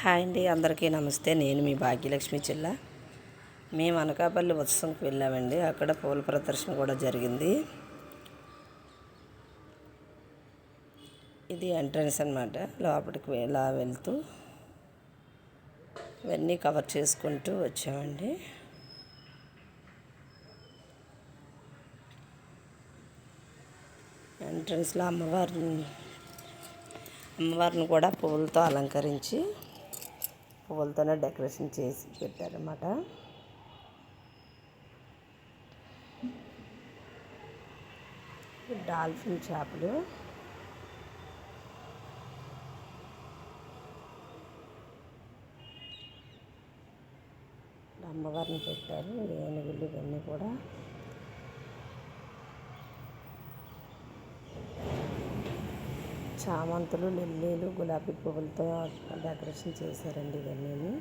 Hi అండి అందరికీ నమస్తే. నేను మీ భాగ్యలక్ష్మి చిల్ల. మేము అనకాపల్లి ఉత్సవంకి వెళ్ళామండి. అక్కడ పూల ప్రదర్శన కూడా జరిగింది. ఇది ఎంట్రన్స్ అనమాట లోపలికి ఇలా వెళ్తూ ఇవన్నీ కవర్ చేసుకుంటూ వచ్చామండి. ఎంట్రన్స్లో అమ్మవారిని అమ్మవారిని కూడా పువ్వులతో అలంకరించి పువ్వులతోనే డెకరేషన్ చేసి పెట్టారన్నమాట. డాల్ఫిన్ చేపలు. అమ్మవారిని పెట్టారు ఏనుగులు ఇవన్నీ కూడా. చామంతులు లిల్లీలు గులాబీ పువ్వులతో డెకరేషన్ చేశారండి ఇవన్నీ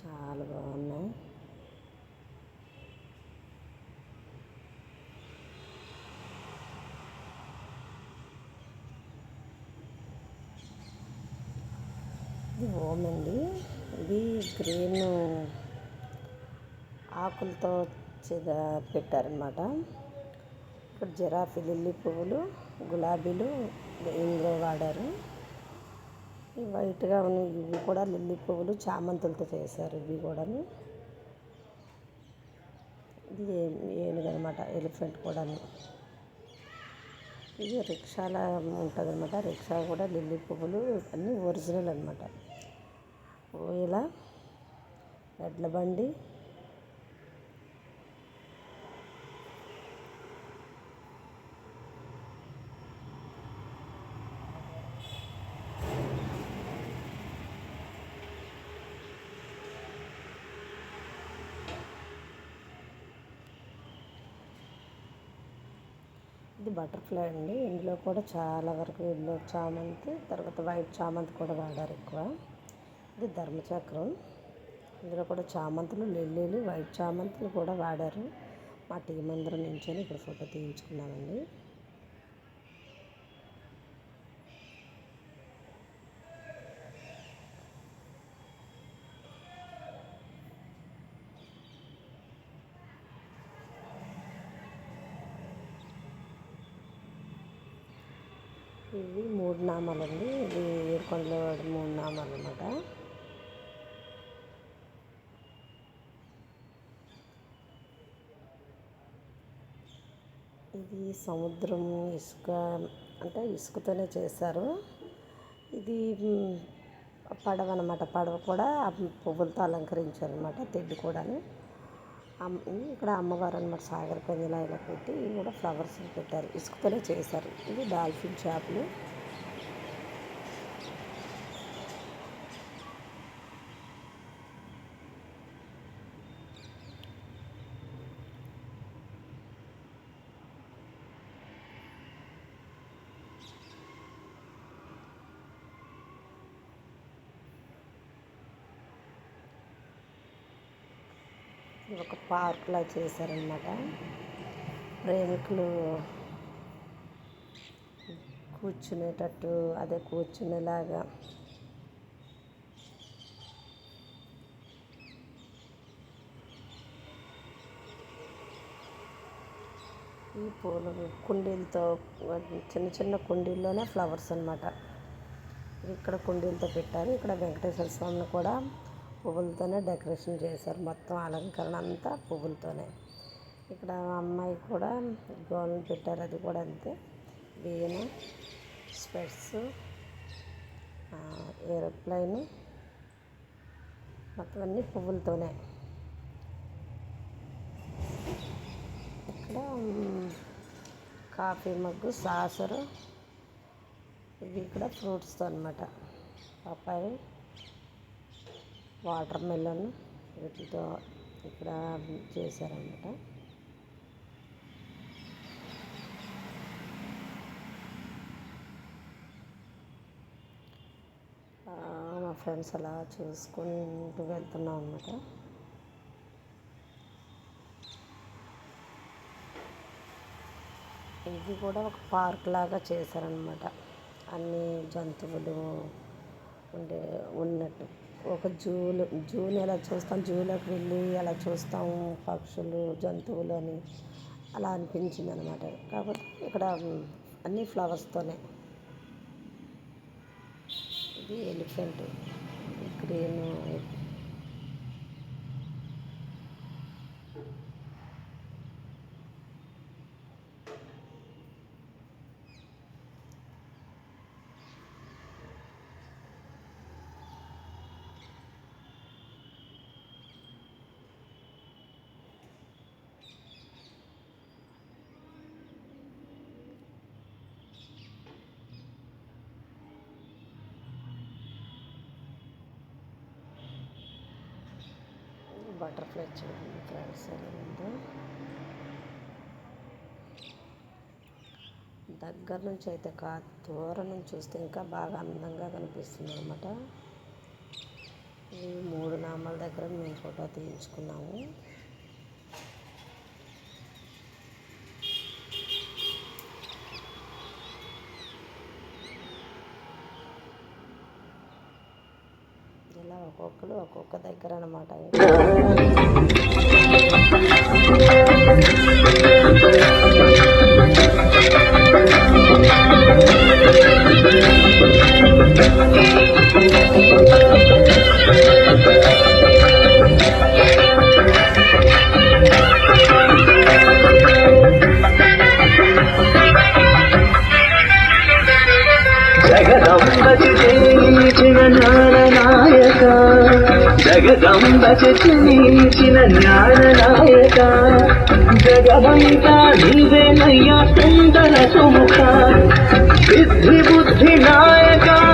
చాలా బాగున్నాయి. ఇది ఓమ్ అండి ఇది గ్రీన్ ఆకులతో చిద పెట్టారనమాట ఇక్కడ జిరాఫీ లిల్లీ పువ్వులు గులాబీలు ఇందులో వాడారు. ఈ వైట్గా ఉన్న ఇవి కూడా లిల్లీ పువ్వులు చామంతులతో చేశారు ఇవి కూడాను. ఇది ఏనుగనమాట ఎలిఫెంట్ కూడాను. ఇది రిక్షాల ఉంటుంది అనమాట రిక్షా కూడా లిల్లీ పువ్వులు అన్నీ ఒరిజినల్ అనమాట ఇలా ఎడ్ల బండి ఇది బటర్ఫ్లై అండి. ఇందులో కూడా చాలా వరకు ఇందులో చామంతి తర్వాత వైట్ చామంతి కూడా వాడారు ఎక్కువ. ఇది ధర్మచక్రం. ఇందులో కూడా చామంతులు లిల్లీలు వైట్ చామంతులు కూడా వాడారు. మా టీం అందరం నించొని ఇక్కడ ఫోటో తీయించుకున్నామండి. ఇవి మూడు నామాలు అండి ఇది ఏడుకొండలో మూడు నామాలు అన్నమాట ఇది సముద్రము ఇసుక అంటే ఇసుకతోనే చేశారు. ఇది పడవ అనమాట పడవ కూడా పువ్వులతో అలంకరించారు అనమాట తెడ్డు కూడాను. ఇక్కడ అమ్మవారు అనమాట సాగర్ పందిలా ఇలా పెట్టి ఇవి కూడా ఫ్లవర్స్ పెట్టారు. ఇసుకతోనే చేశారు. ఇవి డాల్ఫిన్ చేపలు ఒక పార్క్లా చేశారనమాట ప్రేమికులు కూర్చునేటట్టు అదే కూర్చునేలాగా. ఈ పూలు కుండీలతో చిన్న చిన్న కుండీల్లోనే ఫ్లవర్స్ అనమాట ఇక్కడ కుండీలతో పెట్టారు. ఇక్కడ వెంకటేశ్వర స్వామిని కూడా పువ్వులతోనే డెకరేషన్ చేశారు. మొత్తం అలంకరణ అంతా పువ్వులతోనే. ఇక్కడ అమ్మాయి కూడా గోల్ని పెట్టారు. అది కూడా అంతే. వీణ స్పెట్స్ ఏరోప్లైన్. మొత్తం అన్నీ పువ్వులతోనే. ఇక్కడ కాఫీ మగ్గు సాసరు. ఇవి ఇక్కడ ఫ్రూట్స్తో అనమాట పప్పాయి వాటర్ మెలన్ వీటితో ఇక్కడ చేశారనమాట మా ఫ్రెండ్స్ అలా చూసుకుంటూ వెళ్తున్నాం అనమాట ఇది కూడా ఒక పార్క్ లాగా చేశారనమాట అన్ని జంతువులు ఉండే ఉన్నట్టు. ఒక జూలు జూని ఎలా చూస్తాం జూలోకి వెళ్ళి అలా చూస్తాము పక్షులు జంతువులు అని అలా అనిపించింది అనమాట కాకపోతే ఇక్కడ అన్ని ఫ్లవర్స్తోనే ఇది ఎలిఫెంట్ గ్రీన్ బటర్ఫ్లై చూడండి ఫ్రెండ్స్ ఎలా ఉందో. దగ్గర నుంచి అయితే కా దూరం నుంచి చూస్తే ఇంకా బాగా అందంగా కనిపిస్తుంది అనమాట ఈ మూడు నామాల దగ్గర మేము ఫోటో తీయించుకున్నాము ఇలా ఒక్కొక్కరు ఒక్కొక్క దగ్గర అనమాట జగదంబచి జగదంబచి జ్ఞాననాయక. జగమంతా నీవేనయ్యా సుందర సుముఖ. సిద్ధి బుద్ధి నాయకా.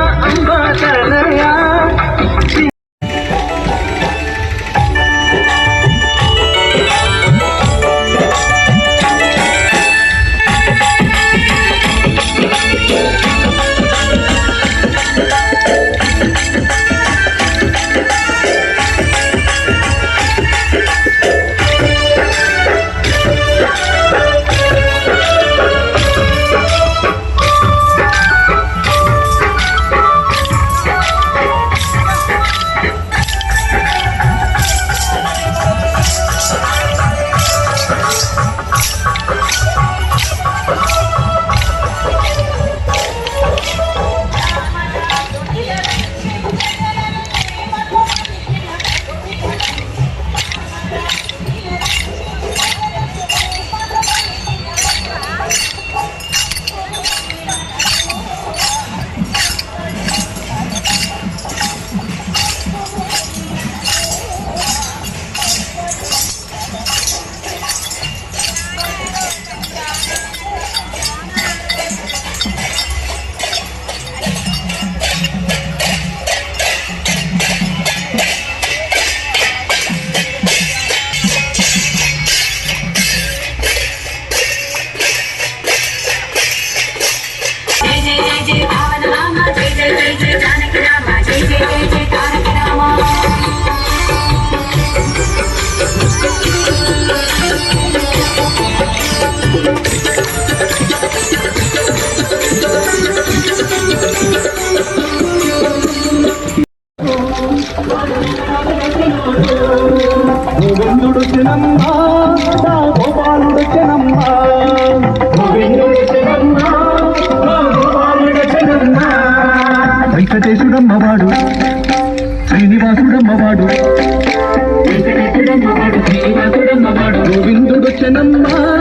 గోవిందుడు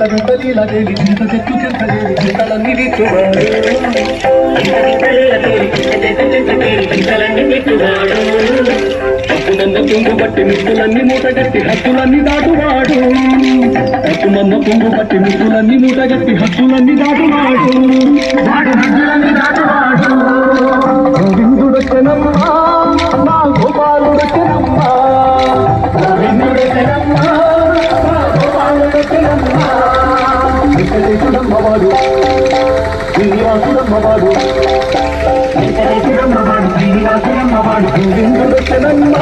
ఇంత వింత లీలదేవి చెట్టు చెంతలేవి చింతలన్నీ విట్టువాడు హక్కునన్న పొంగు బట్టి నిప్పులన్నీ మూటగట్టి హక్కులన్నీ దాటువాడు హక్కునన్న పొంగు బట్టి నిప్పులన్నీ మూటగట్టి హక్కులన్నీ దాటువాడు అమ్మవాడు. వెంకటేశ్వరమ్మవాడు శ్రీనివాసుడమ్మవాడు గోవిందుడొచ్చనమ్మ